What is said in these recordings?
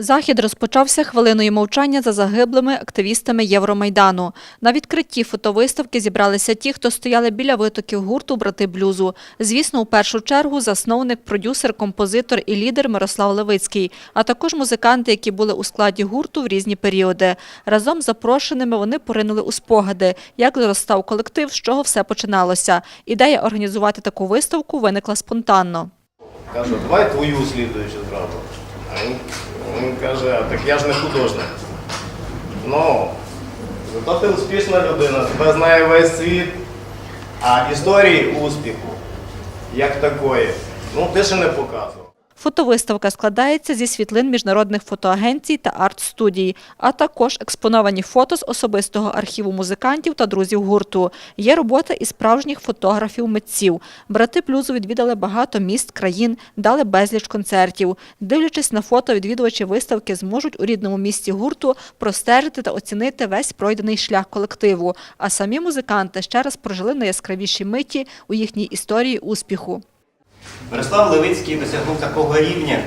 Захід розпочався хвилиною мовчання за загиблими активістами Євромайдану. На відкритті фотовиставки зібралися ті, хто стояли біля витоків гурту Брати блюзу. Звісно, у першу чергу засновник, продюсер, композитор і лідер Мирослав Левицький, а також музиканти, які були у складі гурту в різні періоди. Разом з запрошеними вони поринули у спогади, як зростав колектив, з чого все починалося. Ідея організувати таку виставку виникла спонтанно. Кажу, давай твою слідуючу зразу. Каже, так я ж не художник. Ну, зато ти успішна людина, тебе знає весь світ. А історії успіху, як такої, ну ти ще не показував. Фотовиставка складається зі світлин міжнародних фотоагенцій та арт-студій, а також експоновані фото з особистого архіву музикантів та друзів гурту. Є робота і справжніх фотографів-митців. Брати Плюзу відвідали багато міст, країн, дали безліч концертів. Дивлячись на фото, відвідувачі виставки зможуть у рідному місті гурту простежити та оцінити весь пройдений шлях колективу. А самі музиканти ще раз прожили найяскравіші миті у їхній історії успіху. Мирослав Левицький досягнув такого рівня,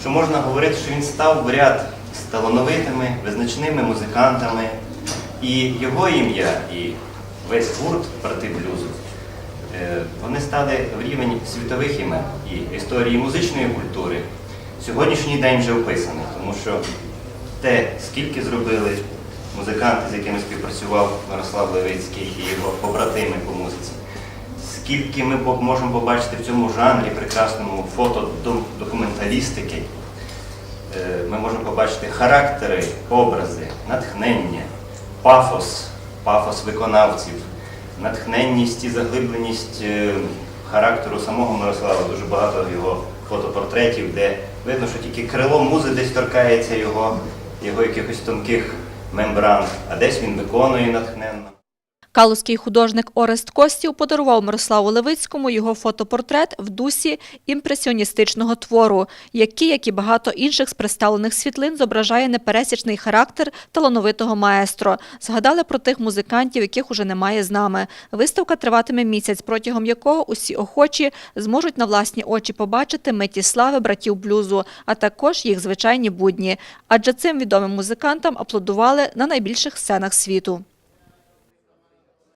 що можна говорити, що він став в ряд з талановитими, визначними музикантами. І його ім'я, і весь гурт брати блюзу, е, вони стали в рівень світових імен і історії музичної культури. Сьогоднішній день вже описаний, тому що те, скільки зробили музиканти, з якими співпрацював Мирослав Левицький і його побратими по музиці, скільки ми можемо побачити в цьому жанрі прекрасному фотодокументалістики, Е, ми можемо побачити характери, образи, натхнення, пафос, пафос виконавців, натхненність і заглибленість е, характеру самого Мирослава. Дуже багато його фотопортретів, де видно, що тільки крило музи десь торкається його, його якихось тонких мембран, а десь він виконує натхненно. Калузький художник Орест Костів подарував Мирославу Левицькому його фотопортрет в дусі імпресіоністичного твору, який, як і багато інших з представлених світлин, зображає непересічний характер талановитого маестро. Згадали про тих музикантів, яких уже немає з нами. Виставка триватиме місяць, протягом якого усі охочі зможуть на власні очі побачити миті слави братів блюзу, а також їх звичайні будні. Адже цим відомим музикантам аплодували на найбільших сценах світу.